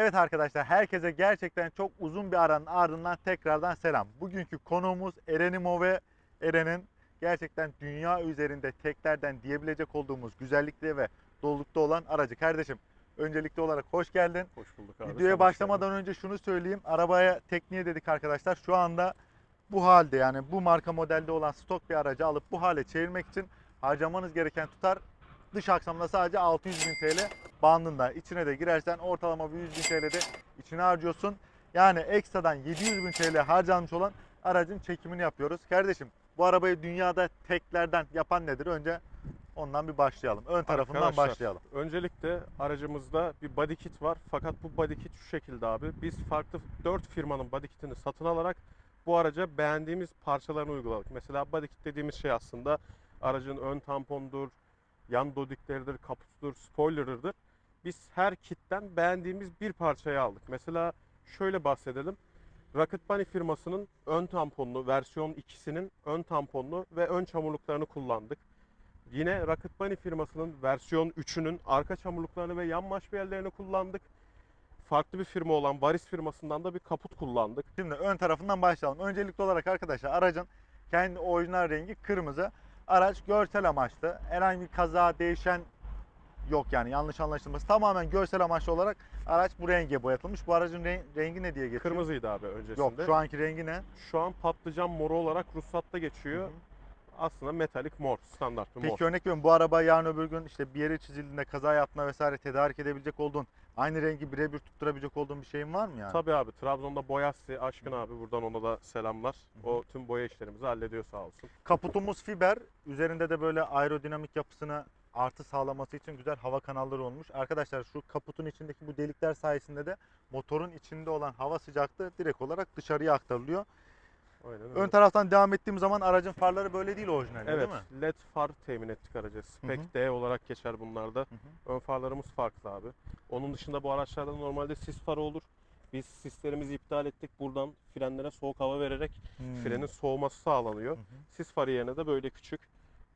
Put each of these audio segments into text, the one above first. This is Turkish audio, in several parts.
Evet arkadaşlar herkese gerçekten çok uzun bir aranın ardından tekrardan selam. Bugünkü konuğumuz Erenimo ve Eren'in gerçekten dünya üzerinde teklerden diyebilecek olduğumuz güzellikte ve dolulukta olan aracı. Kardeşim öncelikli olarak hoş geldin. Hoş bulduk abi. Videoya başlamadan önce şunu söyleyeyim. Arabaya tekniğe dedik arkadaşlar. Şu anda bu halde yani bu marka modelde olan stok bir aracı alıp bu hale çevirmek için harcamanız gereken tutar dış aksamda sadece 600 bin TL bandında. İçine de girersen ortalama bir 100 bin TL'de içine harcıyorsun. Yani ekstradan 700 bin TL harcanmış olan aracın çekimini yapıyoruz. Kardeşim bu arabayı dünyada teklerden yapan nedir? Önce ondan bir başlayalım. Ön tarafından Arkadaşlar, başlayalım. Öncelikle aracımızda bir body kit var. Fakat bu body kit şu şekilde abi. Biz farklı 4 firmanın body kitini satın alarak bu araca beğendiğimiz parçalarını uyguladık. Mesela body kit dediğimiz şey aslında aracın ön tampondur, yan dodikleridir, kaputudur, spoilerıdır. Biz her kitten beğendiğimiz bir parçayı aldık. Mesela şöyle bahsedelim. Rocket Bunny firmasının ön tamponlu versiyon 2'sinin ön tamponlu ve ön çamurluklarını kullandık. Yine Rocket Bunny firmasının versiyon 3'ünün arka çamurluklarını ve yan maşbiyerlerini kullandık. Farklı bir firma olan Varis firmasından da bir kaput kullandık. Şimdi ön tarafından başlayalım. Öncelikli olarak arkadaşlar aracın kendi orijinal rengi kırmızı. Araç görsel amaçlı. Herhangi bir kaza değişen yok yani yanlış anlaşılması. Tamamen görsel amaçlı olarak araç bu renge boyatılmış. Bu aracın re- rengi ne diye geçiyor? Kırmızıydı abi öncesinde. Yok şu anki rengi ne? Şu an patlıcan moru olarak ruhsatta geçiyor. Hı hı. Aslında metalik mor, standart bir mor. Peki örnek veriyorum bu araba yarın öbür gün işte bir yere çizildiğinde kaza yapma vesaire tedarik edebilecek olduğun aynı rengi birebir tutturabilecek olduğun bir şeyin var mı yani? Tabii abi Trabzon'da Boyassi, Aşkın abi buradan ona da selamlar. O tüm boya işlerimizi hallediyor sağ olsun. Kaputumuz fiber. Üzerinde de böyle aerodinamik yapısını artı sağlaması için güzel hava kanalları olmuş. Arkadaşlar şu kaputun içindeki bu delikler sayesinde de motorun içinde olan hava sıcaklığı direkt olarak dışarıya aktarılıyor. Aynen öyle. Ön taraftan devam ettiğim zaman aracın farları böyle değil orijinalde Evet, değil mi? LED far temin ettik araca. Spec Hı hı. D olarak geçer bunlarda. Hı hı. Ön farlarımız farklı abi. Onun dışında bu araçlarda normalde sis farı olur. Biz sislerimizi iptal ettik. Buradan frenlere soğuk hava vererek Hmm. frenin soğuması sağlanıyor. Hı hı. Sis farı yerine de böyle küçük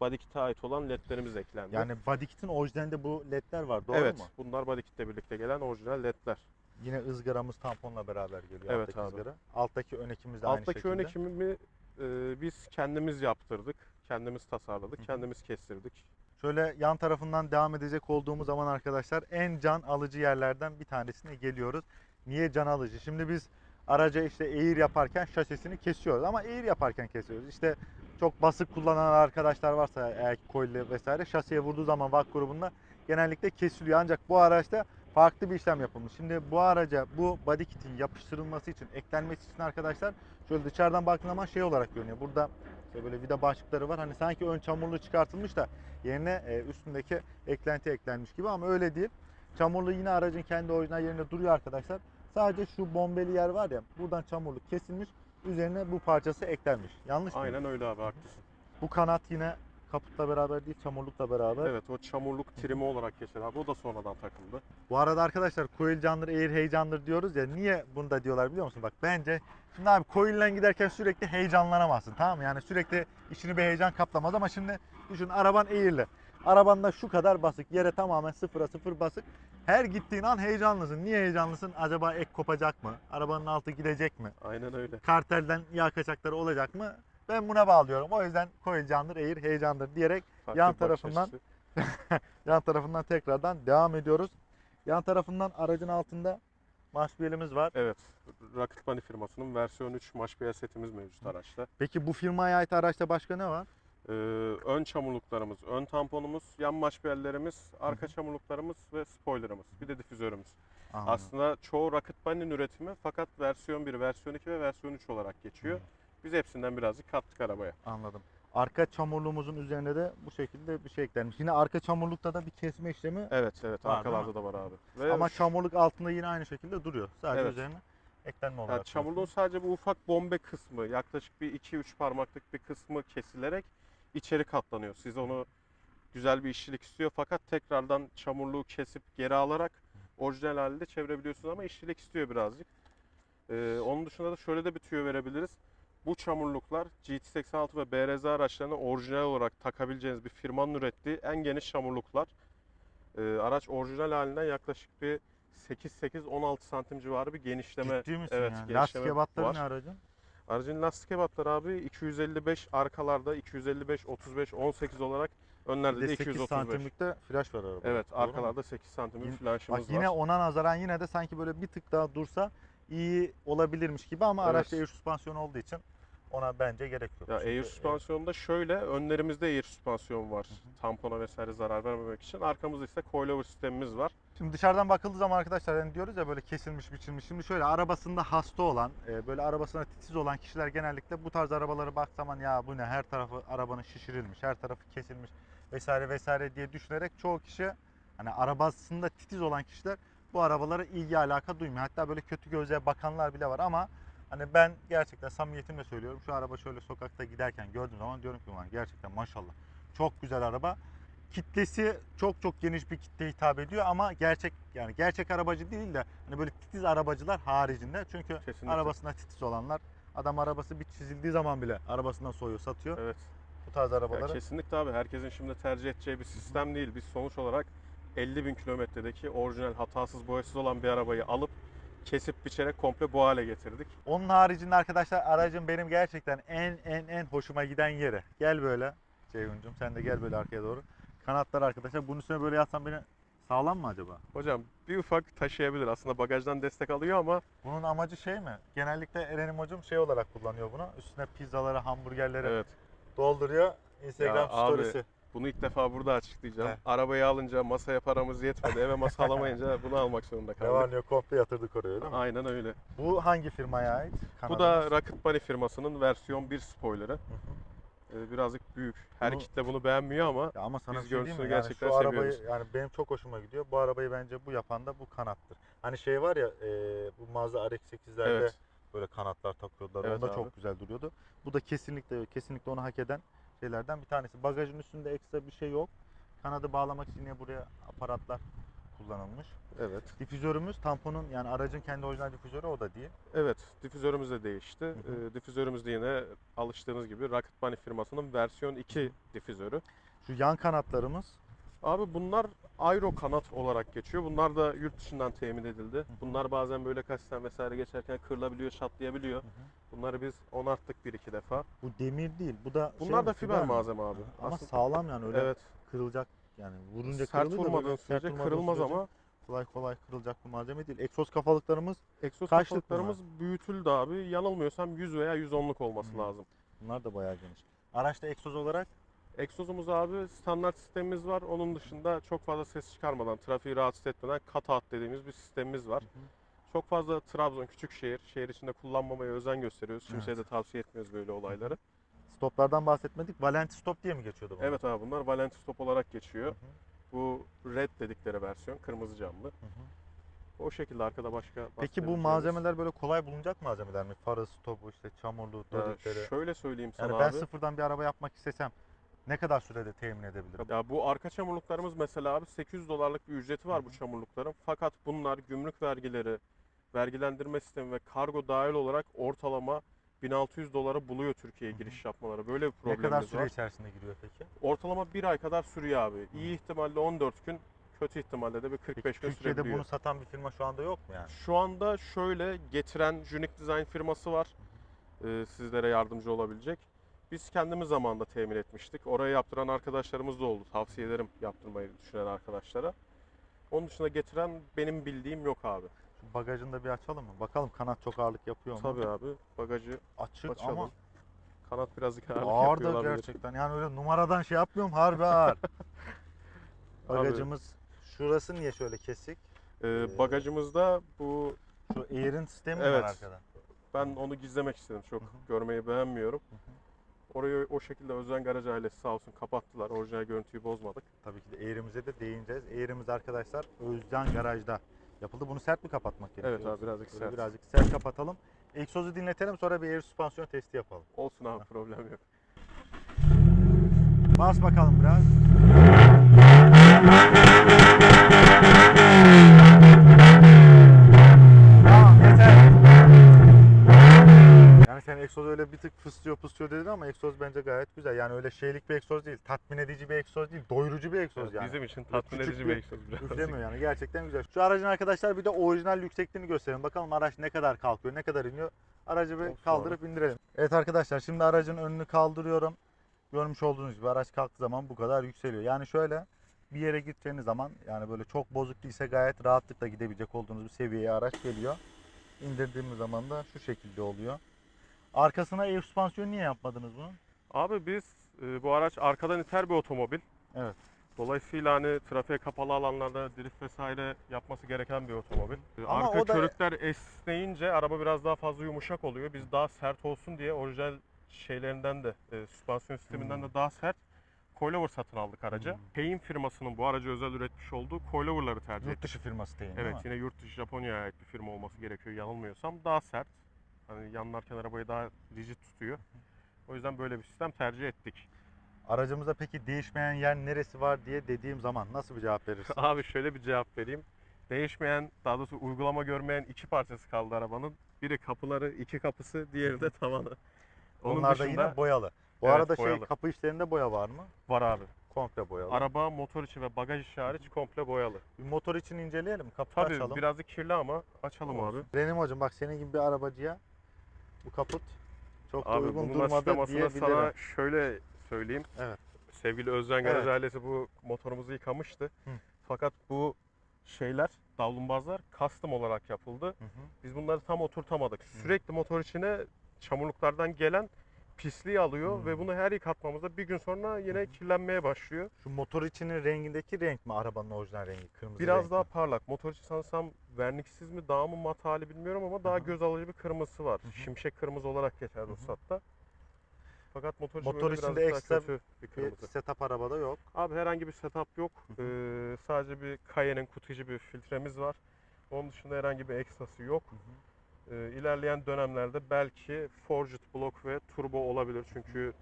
body kit'e ait olan ledlerimiz eklendi. Yani body kit'in orijinalinde bu ledler var doğru evet, mu? bunlar body kit'le birlikte gelen orijinal ledler. Yine ızgaramız tamponla beraber geliyor Evet alttaki abi. ızgara. Alttaki ön ekimiz de aynı Alttaki şekilde. ön ekimimi e, biz kendimiz yaptırdık. Kendimiz tasarladık, Hı kendimiz kestirdik. Şöyle yan tarafından devam edecek olduğumuz zaman arkadaşlar en can alıcı yerlerden bir tanesine geliyoruz. Niye can alıcı? Şimdi biz araca işte eğir yaparken şasisini kesiyoruz ama eğir yaparken kesiyoruz. İşte çok basık kullanan arkadaşlar varsa eğer ki coil'li vesaire şasiye vurduğu zaman VAK grubunda genellikle kesiliyor. Ancak bu araçta farklı bir işlem yapılmış. Şimdi bu araca bu body kit'in yapıştırılması için, eklenmesi için arkadaşlar şöyle dışarıdan baktığın zaman şey olarak görünüyor. Burada işte böyle vida başlıkları var. Hani sanki ön çamurluğu çıkartılmış da yerine e, üstündeki eklenti eklenmiş gibi ama öyle değil. Çamurluğu yine aracın kendi orijinal yerinde duruyor arkadaşlar. Sadece şu bombeli yer var ya buradan çamurluk kesilmiş. Üzerine bu parçası eklenmiş. Yanlış mı? Aynen öyle abi haklısın. Bu kanat yine kaputla beraber değil çamurlukla beraber. Evet o çamurluk trimi olarak geçer abi. O da sonradan takıldı. Bu arada arkadaşlar coil candır, air heyecandır diyoruz ya. Niye bunu da diyorlar biliyor musun? Bak bence şimdi abi coil'le giderken sürekli heyecanlanamazsın tamam mı? Yani sürekli içini bir heyecan kaplamaz ama şimdi düşün araban air'li. Arabanda şu kadar basık, yere tamamen sıfıra sıfır basık. Her gittiğin an heyecanlısın. Niye heyecanlısın? Acaba ek kopacak mı? Arabanın altı gidecek mi? Aynen öyle. Kartelden yağ kaçakları olacak mı? Ben buna bağlıyorum. O yüzden coil candır, air heyecandır diyerek Farklı Yan tarafından yan tarafından tekrardan devam ediyoruz. Yan tarafından aracın altında maşbiyelimiz var. Evet. Rocket Bunny firmasının versiyon 3 maşbiye setimiz mevcut araçta. Peki bu firmaya ait araçta başka ne var? Ee, ön çamurluklarımız, ön tamponumuz, yan maşbiyerlerimiz, arka çamurluklarımız ve spoilerımız. Bir de difüzörümüz. Anladım. Aslında çoğu Rocket Bunny'nin üretimi fakat versiyon 1, versiyon 2 ve versiyon 3 olarak geçiyor. Biz hepsinden birazcık kattık arabaya. Anladım. Arka çamurluğumuzun üzerine de bu şekilde bir şey eklenmiş. Yine arka çamurlukta da bir kesme işlemi Evet evet Var, arkalarda da var abi. Ve ama çamurluk altında yine aynı şekilde duruyor. Sadece Evet. üzerine eklenme olarak. yani çamurluğun sadece bu ufak bombe kısmı yaklaşık bir 2-3 parmaklık bir kısmı kesilerek içeri katlanıyor. Siz onu güzel bir işçilik istiyor fakat tekrardan çamurluğu kesip geri alarak orijinal halde çevirebiliyorsunuz ama işçilik istiyor birazcık. Ee, onun dışında da şöyle de bir tüyo verebiliriz. Bu çamurluklar GT86 ve BRZ araçlarına orijinal olarak takabileceğiniz bir firmanın ürettiği en geniş çamurluklar. Ee, araç orijinal halinden yaklaşık bir 8-8-16 santim civarı bir genişleme. Ciddi misin evet, ya? genişleme Lastik ebatları var. ne aracın? Aracın lastik ebatları abi 255 arkalarda 255 35 18 olarak önlerde de de 8 235. santimlikte flash var arabada. Evet arkalarda 8 santim bir Yine- flanşımız Bak yine var. ona nazaran yine de sanki böyle bir tık daha dursa iyi olabilirmiş gibi ama Evet. araçta air süspansiyon olduğu için ona bence gerek yok. Ya Çünkü, air süspansiyonda şöyle önlerimizde air süspansiyon var. Hı hı. Tampona vesaire zarar vermemek için. Arkamızda ise coilover sistemimiz var. Şimdi dışarıdan bakıldığı zaman arkadaşlar hani diyoruz ya böyle kesilmiş biçilmiş. Şimdi şöyle arabasında hasta olan, e, böyle arabasına titiz olan kişiler genellikle bu tarz arabalara bak zaman ya bu ne her tarafı arabanın şişirilmiş, her tarafı kesilmiş vesaire vesaire diye düşünerek çoğu kişi hani arabasında titiz olan kişiler bu arabalara ilgi alaka duymuyor. Hatta böyle kötü gözle bakanlar bile var ama hani ben gerçekten samimiyetimle söylüyorum. Şu araba şöyle sokakta giderken gördüğüm zaman diyorum ki ulan gerçekten maşallah çok güzel araba kitlesi çok çok geniş bir kitle hitap ediyor ama gerçek yani gerçek arabacı değil de hani böyle titiz arabacılar haricinde çünkü Kesinlikle. arabasında titiz olanlar adam arabası bir çizildiği zaman bile arabasından soyuyor satıyor. Evet. Bu tarz Ya arabaları kesinlikle abi herkesin şimdi tercih edeceği bir sistem değil. Biz sonuç olarak 50 bin kilometredeki orijinal hatasız boyasız olan bir arabayı alıp kesip biçerek komple bu hale getirdik. Onun haricinde arkadaşlar aracın benim gerçekten en en en hoşuma giden yeri. Gel böyle Ceyhun'cum sen de gel böyle arkaya doğru. Kanatlar arkadaşlar bunun üstüne böyle yatsam beni sağlam mı acaba? Hocam bir ufak taşıyabilir aslında bagajdan destek alıyor ama Bunun amacı şey mi? Genellikle Eren'im hocam şey olarak kullanıyor bunu. Üstüne pizzaları, hamburgerleri evet dolduruyor. Instagram Ya abi, storiesi. Bunu ilk defa burada açıklayacağım. He. Arabayı alınca masaya paramız yetmedi eve masa alamayınca bunu almak zorunda Ne kaldık. var ne yok komple yatırdık oraya öyle mi? Aynen öyle. Bu hangi firmaya ait? Bu da. Rocket Bunny firmasının versiyon 1 spoilerı. Ee, birazcık büyük. Her Bunu- kitle bunu beğenmiyor ama Ya ama sana Biz şey görüntüsünü? Yani gerçekten şu arabayı seviyoruz. yani benim çok hoşuma gidiyor. Bu arabayı bence bu yapan da bu kanattır. Hani şey var ya e, bu Mazda RX-8'lerde evet. böyle kanatlar takıyorlar. Evet Onda abi. çok güzel duruyordu. Bu da kesinlikle kesinlikle onu hak eden şeylerden bir tanesi. Bagajın üstünde ekstra bir şey yok. Kanadı bağlamak için yine buraya aparatlar kullanılmış. Evet. Difüzörümüz tamponun yani aracın kendi orijinal difüzörü o da değil. Evet, difüzörümüz de değişti. Hı hı. Ee, difüzörümüz de yine alıştığınız gibi Rocket Bunny firmasının versiyon 2 difüzörü. Şu yan kanatlarımız Abi bunlar aero kanat olarak geçiyor. Bunlar da yurt dışından temin edildi. Bunlar bazen böyle kasten vesaire geçerken kırılabiliyor, çatlayabiliyor. Hı hı. Bunları biz onarttık bir iki defa. bu demir değil. Bu da şey Bunlar mi, da fiber mi? malzeme abi. Ama Aslında- sağlam yani öyle Evet. kırılacak yani vurunca Sert kırılır vurmadığın sürece vurmadığın kırılmaz sürece ama kolay kolay kırılacak bir malzeme değil. Egzoz kafalıklarımız egzoz kafalıklarımız büyütüldü abi. Yanılmıyorsam 100 veya 110'luk olması Hmm. lazım. bunlar da bayağı geniş. Araçta egzoz olarak Egzozumuz abi standart sistemimiz var. Onun dışında çok fazla ses çıkarmadan, trafiği rahatsız etmeden cut-out dediğimiz bir sistemimiz var. Çok fazla Trabzon küçük şehir, şehir içinde kullanmamaya özen gösteriyoruz. Kimseye de tavsiye etmiyoruz böyle olayları. stoplardan bahsetmedik. Valenti stop diye mi geçiyordu bunlar? Evet abi bunlar Valenti stop olarak geçiyor. Hı hı, Bu red dedikleri versiyon, kırmızı camlı. hı hı. O şekilde arkada başka Peki bu malzemeler böyle kolay bulunacak malzemeler mi? Farı, stopu, işte çamurlu, dodikleri. şöyle söyleyeyim sana Yani ben abi. sıfırdan bir araba yapmak istesem ne kadar sürede temin edebilirim? Ya bu arka çamurluklarımız mesela abi 800 dolarlık bir ücreti var Hı bu hı. çamurlukların. Fakat bunlar gümrük vergileri, vergilendirme sistemi ve kargo dahil olarak ortalama 1600 dolara buluyor Türkiye'ye Hı hı. giriş yapmaları. Böyle bir Ne kadar problemimiz süre var. içerisinde giriyor peki? Ortalama bir ay kadar sürüyor abi. İyi ihtimalle 14 gün, kötü ihtimalle de bir 45 Peki gün Türkiye'de sürebiliyor. bunu satan bir firma şu anda yok mu yani? Şu anda şöyle getiren Unique Design firması var. Ee, sizlere yardımcı olabilecek. Biz kendimiz zamanında temin etmiştik. Oraya yaptıran arkadaşlarımız da oldu. Tavsiye ederim yaptırmayı düşünen arkadaşlara. Onun dışında getiren benim bildiğim yok abi. Şu bagajını da bir açalım mı? Bakalım kanat çok ağırlık yapıyor mu? Tabii abi. Bagajı Açık açalım. ama Kanat birazcık ağırlık ağır yapıyor da olabilir. gerçekten. Yani öyle numaradan şey yapmıyorum harbi ağır. Bagajımız şurası niye şöyle kesik? Ee, bagajımızda bu Şu Air'in sistemi Evet. var arkada. ben onu gizlemek istedim. Çok Hı hı. görmeyi beğenmiyorum. Hı. Orayı o şekilde Özen Garaj ailesi sağ olsun kapattılar. Orijinal görüntüyü bozmadık. Tabii ki de Air'imize de değineceğiz. Air'imiz arkadaşlar Özcan Garaj'da yapıldı. Bunu sert mi kapatmak gerekiyor? Evet abi, birazcık Böyle sert. Birazcık sert kapatalım. Egzozu dinletelim sonra bir air süspansiyon testi yapalım. Olsun abi problem yok. Bas bakalım biraz. Tamam yeter. Yani sen egzoz öyle bir tık fıslıyor pusuyor dedin ama egzoz bence gayet güzel. Yani öyle şeylik bir egzoz değil. Tatmin edici bir egzoz değil. Doyurucu bir egzoz Evet, yani. Bizim için tatmin küçük edici bir bir egzoz. Üflemiyor yani gerçekten güzel. Şu aracın arkadaşlar bir de orijinal yüksekliğini gösterelim. Bakalım araç ne kadar kalkıyor, ne kadar iniyor. Aracı bir Olsun kaldırıp indirelim. Evet arkadaşlar şimdi aracın önünü kaldırıyorum. Görmüş olduğunuz gibi araç kalktığı zaman bu kadar yükseliyor. Yani şöyle bir yere gideceğiniz zaman yani böyle çok bozuk değilse gayet rahatlıkla gidebilecek olduğunuz bir seviyeye araç geliyor. İndirdiğimiz zaman da şu şekilde oluyor. Arkasına ev süspansiyonu niye yapmadınız bunu? Abi biz e, bu araç arkadan iter bir otomobil. Evet. Dolayısıyla hani trafiğe kapalı alanlarda drift vesaire yapması gereken bir otomobil. E, Ama Arka o da- körükler esneyince araba biraz daha fazla yumuşak oluyor. Biz daha sert olsun diye orijinal şeylerinden de e, süspansiyon sisteminden Hmm. de daha sert coilover satın aldık araca. Hmm. Payne firmasının bu aracı özel üretmiş olduğu coilover'ları tercih Yurt ettik. dışı firması değil, değil Evet mi? yine yurt dışı Japonya'ya ait bir firma olması gerekiyor yanılmıyorsam. Daha sert. Hani yanlarken arabayı daha rigid tutuyor. O yüzden böyle bir sistem tercih ettik. Aracımızda peki değişmeyen yer neresi var diye dediğim zaman nasıl bir cevap verirsin? Abi şöyle bir cevap vereyim. Değişmeyen, daha doğrusu uygulama görmeyen iki parçası kaldı arabanın. Biri kapıları, iki kapısı, diğeri de tavanı. Onun Onlar da dışında yine boyalı. Bu Evet, arada şey boyalı. kapı işlerinde boya var mı? var abi. Komple boyalı. Araba, motor içi ve bagaj içi hariç komple boyalı. Bir motor için inceleyelim. Kapı Tabii açalım. birazcık kirli ama açalım abi. Olsun. Benim hocam bak senin gibi bir arabacıya bu kaput çok da Abi uygun bunun durmadı diyebilirim. sana şöyle söyleyeyim. Evet. Sevgili Özcan Garaj Evet. ailesi bu motorumuzu yıkamıştı. Hı. Fakat bu şeyler, davlumbazlar custom olarak yapıldı. Hı hı. Biz bunları tam oturtamadık. Hı. Sürekli motor içine çamurluklardan gelen pisliği alıyor Hmm. ve bunu her yıkatmamızda bir gün sonra yine hı. kirlenmeye başlıyor. Şu motor içinin rengindeki renk mi arabanın orijinal rengi? Kırmızı Biraz renk daha mi? parlak. Motor içi sanırsam verniksiz mi daha mı mat hali bilmiyorum ama daha hı. göz alıcı bir kırmızısı var. Hı. Şimşek kırmızı olarak geçer hı. ruhsatta. Fakat motor içi Motor içinde ekstra bir kırmızı. setup arabada yok. Abi herhangi bir setup yok. Hı Ee, sadece bir Cayenne'in kutu içi bir filtremiz var. Onun dışında herhangi bir ekstrası yok. Hı hı. Ee, ilerleyen dönemlerde belki Forged Block ve Turbo olabilir. Çünkü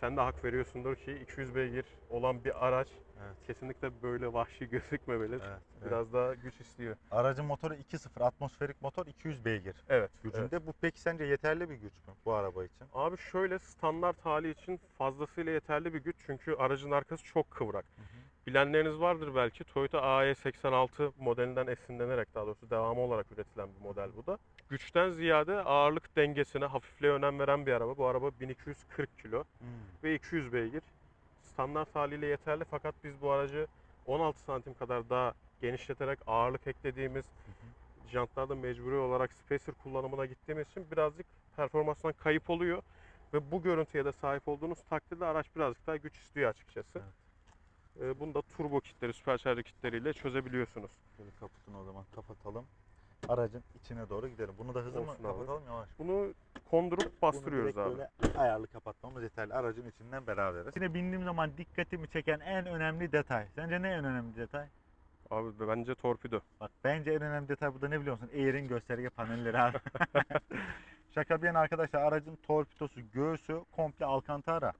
sen de hak veriyorsundur ki 200 beygir olan bir araç Evet. kesinlikle böyle vahşi gözükmemeli. Evet, evet. Biraz daha güç istiyor. Aracın motoru 2.0 atmosferik motor 200 beygir Evet. gücünde. evet. Bu peki sence yeterli bir güç mü bu araba için? Abi şöyle standart hali için fazlasıyla yeterli bir güç. Çünkü aracın arkası çok kıvrak. Hı hı. Bilenleriniz vardır belki. Toyota AE86 modelinden esinlenerek daha doğrusu devamı olarak üretilen bir model bu da. Güçten ziyade ağırlık dengesine, hafifliğe önem veren bir araba. Bu araba 1240 kilo Hmm. ve 200 beygir. Standart haliyle yeterli fakat biz bu aracı 16 santim kadar daha genişleterek ağırlık eklediğimiz jantlarda mecburi olarak spacer kullanımına gittiğimiz için birazcık performanstan kayıp oluyor. Ve bu görüntüye de sahip olduğunuz takdirde araç birazcık daha güç istiyor açıkçası. Ee, bunu da turbo kitleri, süpercharger kitleriyle çözebiliyorsunuz. Şöyle kaputunu o zaman kapatalım. Aracın içine doğru gidelim. Bunu da hızlı mı Olsun abi. kapatalım yavaş. Bunu kondurup bastırıyoruz Bunu abi. direkt böyle ayarlı kapatmamız yeterli. Aracın içinden beraberiz. Yine bindiğim zaman dikkatimi çeken en önemli detay. Sence ne en önemli detay? Abi bence torpido. Bak bence en önemli detay burada ne biliyor musun? Air'in gösterge panelleri abi. Şaka bir yana arkadaşlar aracın torpidosu, göğsü komple alcantara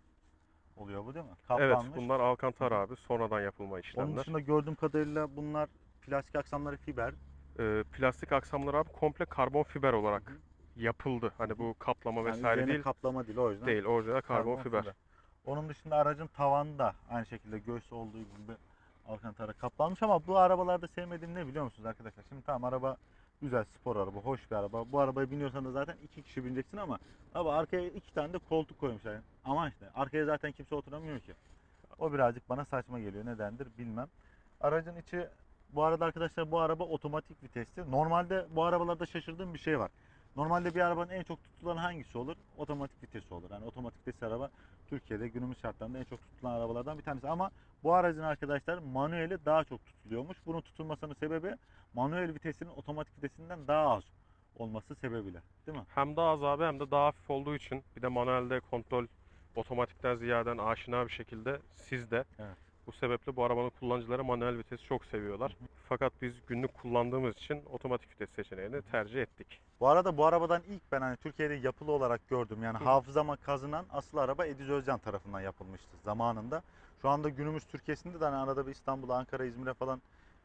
oluyor bu değil mi? Evet Kaplanmış. bunlar Alcantara abi sonradan yapılma Onun işlemler. dışında gördüğüm kadarıyla bunlar plastik aksamları fiber. Ee, plastik aksamlar abi komple karbon fiber olarak yapıldı. Hani bu kaplama Yani vesaire değil. kaplama değil o yüzden. Değil orijinal karbon, fiber. Onun dışında aracın tavanı da aynı şekilde göğsü olduğu gibi alcantara kaplanmış ama bu arabalarda sevmediğim ne biliyor musunuz arkadaşlar? Şimdi tamam araba güzel spor araba, hoş bir araba. Bu arabaya biniyorsan da zaten iki kişi bineceksin ama abi arkaya iki tane de koltuk koymuşlar. Yani. Ama işte arkaya zaten kimse oturamıyor ki. O birazcık bana saçma geliyor. Nedendir bilmem. Aracın içi bu arada arkadaşlar bu araba otomatik vitesli. Normalde bu arabalarda şaşırdığım bir şey var. Normalde bir arabanın en çok tutulan hangisi olur? Otomatik vitesi olur. Yani otomatik vitesli araba Türkiye'de günümüz şartlarında en çok tutulan arabalardan bir tanesi. Ama bu aracın arkadaşlar manueli daha çok tutuluyormuş. Bunun tutulmasının sebebi manuel vitesinin otomatik vitesinden daha az olması sebebiyle. Değil mi? Hem daha az abi hem de daha hafif olduğu için bir de manuelde kontrol otomatikten ziyaden aşina bir şekilde sizde. Evet. Bu sebeple bu arabanın kullanıcıları manuel vitesi çok seviyorlar. Fakat biz günlük kullandığımız için otomatik vites seçeneğini tercih ettik. Bu arada bu arabadan ilk ben hani Türkiye'de yapılı olarak gördüm. Yani Hı. hafızama kazınan asıl araba Ediz Özcan tarafından yapılmıştı zamanında. Şu anda günümüz Türkiye'sinde de hani arada bir İstanbul'a, Ankara, İzmir'e falan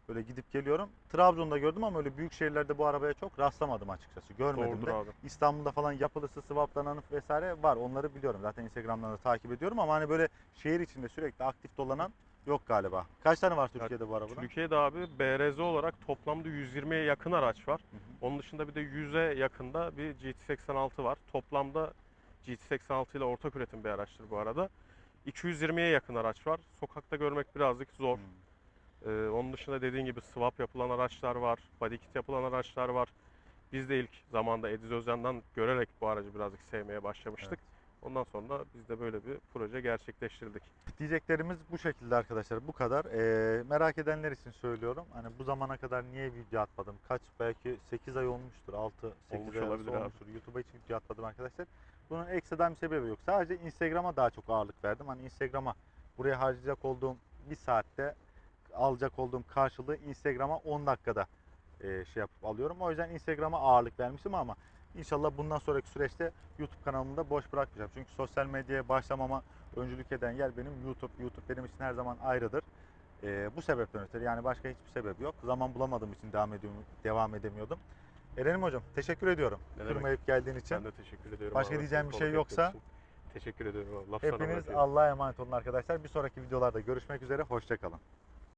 Böyle gidip geliyorum. Trabzon'da gördüm ama öyle büyük şehirlerde bu arabaya çok rastlamadım açıkçası. Görmedim Doğrudur de. abi. İstanbul'da falan yapılısı, swap'lanan vesaire var. Onları biliyorum. Zaten Instagram'dan da takip ediyorum ama hani böyle şehir içinde sürekli aktif dolanan yok galiba. Kaç tane var Türkiye'de bu arabadan? Türkiye'de abi BRZ olarak toplamda 120'ye yakın araç var. Hı hı. Onun dışında bir de 100'e yakında bir GT86 var. Toplamda GT86 ile ortak üretim bir araçtır bu arada. 220'ye yakın araç var. Sokakta görmek birazcık zor. Hmm. Ee, onun dışında dediğin gibi swap yapılan araçlar var, body kit yapılan araçlar var. Biz de ilk zamanda Ediz Özcan'dan görerek bu aracı birazcık sevmeye başlamıştık. Ondan sonra biz de böyle bir proje gerçekleştirdik. Diyeceklerimiz bu şekilde arkadaşlar. Bu kadar. Ee, merak edenler için söylüyorum. Hani bu zamana kadar niye video atmadım? Kaç belki 8 ay olmuştur. 6 8 Olmuş ay olabilir abi. olmuştur. YouTube'a hiç video atmadım arkadaşlar. Bunun ekstradan bir sebebi yok. Sadece Instagram'a daha çok ağırlık verdim. Hani Instagram'a buraya harcayacak olduğum bir saatte alacak olduğum karşılığı Instagram'a 10 dakikada e, şey yapıp alıyorum. O yüzden Instagram'a ağırlık vermiştim ama inşallah bundan sonraki süreçte YouTube kanalımı da boş bırakmayacağım. Çünkü sosyal medyaya başlamama öncülük eden yer benim YouTube. YouTube benim için her zaman ayrıdır. E, bu sebepten ötürü yani başka hiçbir sebep yok. Zaman bulamadığım için devam, ediyorum, devam edemiyordum. Eren'im hocam teşekkür ediyorum. Ne? Kırmayıp geldiğin için. Ben de teşekkür ediyorum. Başka abi, diyeceğim bir şey yoksa? için. Teşekkür ediyorum. Laf Hepiniz. Allah'a emanet olun arkadaşlar. Bir sonraki videolarda görüşmek üzere. Hoşçakalın.